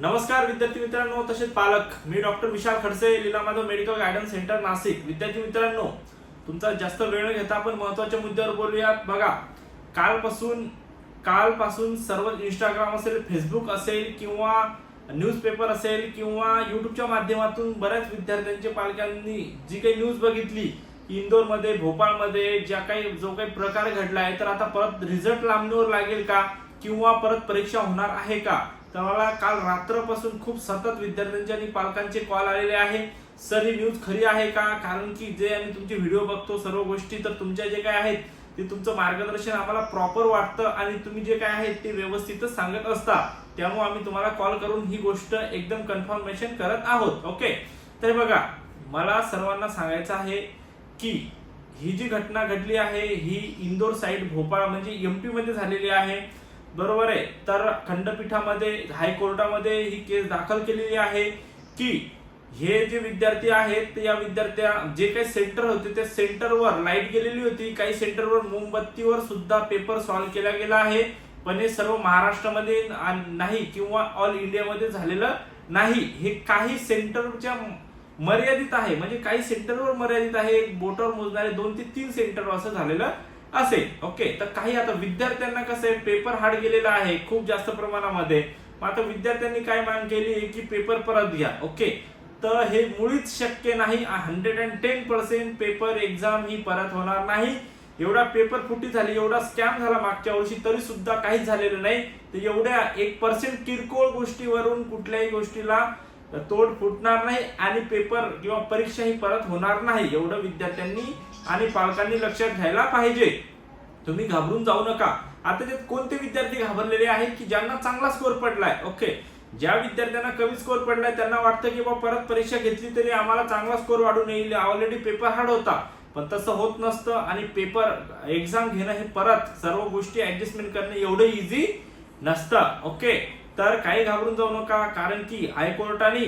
नमस्कार विद्यार्थी मित्रांनो तसेच पालक मी doctor Vishal Khadse Leela Madhav medical guidance centre Nashik. विद्यार्थी मित्रांनो तुमचा जास्त वेळ न घेता आपण महत्त्वाच्या मुद्द्यावर बोलूयात. बघा कालपासून कालपासून सर्व इंस्टाग्राम असेल फेसबुक असेल किंवा न्यूजपेपर असेल किंवा युट्यूबच्या माध्यमातून बऱ्याच विद्यार्थ्यांच्या पालकांनी जी काही न्यूज बघितली की इंदोरमध्ये भोपाळमध्ये ज्या काही जो काही प्रकार घडला आहे तर आता परत रिझल्ट लांबणीवर लागेल का? किंवा परत परीक्षा होणार आहे का? तर मला काल रात्रपासून खूप सतत विद्यार्थ्यांचे आणि पालकांचे कॉल आलेले आहे. सर ही न्यूज खरी आहे का? कारण की जे आम्ही तुमचे व्हिडिओ बघतो सर्व गोष्टी तर तुमच्या जे काय आहेत ते तुमचं मार्गदर्शन आम्हाला प्रॉपर वाटतं आणि तुम्ही जे काय आहे ते व्यवस्थितच सांगत असता. त्यामुळे आम्ही तुम्हाला कॉल करून ही गोष्ट एकदम कन्फर्मेशन करत आहोत. ओके तर बघा मला सर्वांना सांगायचं आहे की ही जी घटना घडली आहे ही इंदोर साईड भोपाळ म्हणजे एमपी मध्ये झालेली आहे. बरोबर आहे. तर खंडपीठामध्ये हायकोर्टामध्ये ही केस दाखल केलेली आहे की हे जे विद्यार्थी आहेत ते या विद्यार्थ्या जे काही सेंटर होते त्या सेंटरवर लाइट गेलेली होती. काही सेंटरवर मोमबत्तीवर सुद्धा पेपर सॉल्व्ह केला गेला आहे. पण हे सर्व महाराष्ट्रामध्ये नाही किंवा ऑल इंडियामध्ये झालेलं नाही. हे काही सेंटरच्या मर्यादित आहे. म्हणजे काही सेंटरवर मर्यादित आहे. एक बोटावर मोजणारे दोन ते तीन सेंटर असं झालेलं असेल. ओके तर काही आता विद्यार्थ्यांना कसं आहे पेपर हार्ड गेलेला आहे खूप जास्त प्रमाणामध्ये. मग आता विद्यार्थ्यांनी काय मागणी केली आहे की पेपर परत घ्या. ओके तर हे मुळीच शक्य नाही. Hundred and ten percent paper exam ही परत होणार नाही. एवढा पेपर फुटी झाली एवढा स्कॅम झाला मागच्या वर्षी तरी सुद्धा काहीच झालेलं नाही. तर एवढ्या एक पर्सेंट किरकोळ गोष्टीवरून कुठल्याही गोष्टीला तोड फुटणार नाही आणि पेपर किंवा परीक्षा ही परत होणार नाही एवढं विद्यार्थ्यांनी आणि पालकांनी लक्षात घ्यायला पाहिजे. तुम्ही घाबरून जाऊ नका. आता त्यात कोणते विद्यार्थी घाबरलेले आहेत की ज्यांना चांगला स्कोर पडलाय? ओके ज्या विद्यार्थ्यांना कमी स्कोर पडलाय त्यांना वाटतं की बा परत परीक्षा घेतली तरी आम्हाला चांगला स्कोर वाढून येईल. ऑलरेडी पेपर हार्ड होता. पण तसं होत नसतं आणि पेपर एक्झाम घेणं हे परत सर्व गोष्टी ऍडजस्टमेंट करणं एवढं इझी नसतं. ओके तर काही घाबरून जाऊ नका. कारण की हायकोर्टाने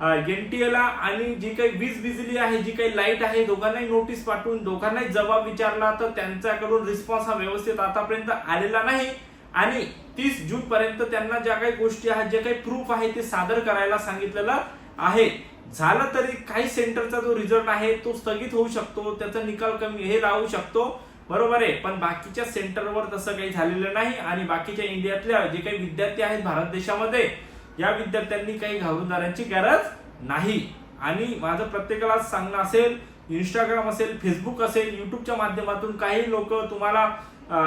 एनटीएला आणि जी काही वीज बिजली आहे जी काही लाइट आहे दोघांनाही नोटीस पाठवून दोघांनाही जबाब विचारला तर त्यांच्याकडून रिस्पॉन्स हा व्यवस्थित आतापर्यंत आलेला नाही. आणि तीस जून पर्यंत त्यांना ज्या काही गोष्टी आहेत जे काही प्रूफ आहे ते सादर करायला सांगितलेलं आहे. झालं तरी काही सेंटरचा जो रिझल्ट आहे तो स्थगित होऊ शकतो त्याचा निकाल कमी हे राहू शकतो. बरोबर आहे. पण बाकीच्या सेंटरवर तसं काही झालेलं नाही. आणि बाकीच्या इंडियातल्या जे काही विद्यार्थी आहेत भारत देशामध्ये या विद्यार्थ्यांनी काही घाबरून जाण्याची गरज नाही. आणि माझं प्रत्येकाला सांगणं असेल इंस्टाग्राम असेल फेसबुक असेल युट्यूबच्या माध्यमातून काही लोक तुम्हाला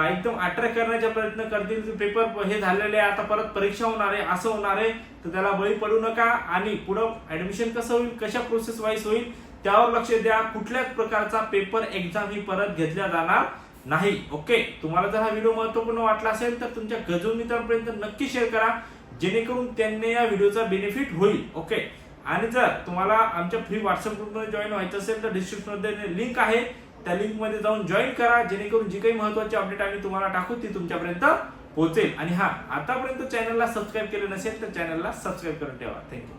एकदम अट्रॅक्ट करण्याचा प्रयत्न करतील. पेपर हे झालेले आहे आता परत परीक्षा होणार आहे असं होणार आहे तर त्याला बळी पडू नका. आणि पुढं ऍडमिशन कसं होईल कशा प्रोसेस वाईज होईल त्यावर लक्ष द्या. कुठल्याच प्रकारचा पेपर एक्झाम ही परत घेतल्या जाणार नाही. ओके तुम्हाला जर हा व्हिडिओ महत्त्वपूर्ण वाटला असेल तर तुमच्या गजून मित्रांपर्यंत नक्की शेअर करा. जेणेकरून त्यांना या व्हिडिओचा बेनिफिट होईल ओके आणि जर तुम्हाला आमच्या फ्री व्हॉट्सअप ग्रुपमध्ये जॉईन व्हायचं असेल तर डिस्क्रिप्शनमध्ये लिंक आहे त्या लिंकमध्ये जाऊन जॉईन करा. जेणेकरून जी काही महत्वाची अपडेट आम्ही तुम्हाला टाकू ती तुमच्यापर्यंत पोहोचेल. आणि हा आतापर्यंत चॅनलला सबस्क्राईब केलं नसेल तर चॅनलला सबस्क्राईब करून ठेवा. थँक्यू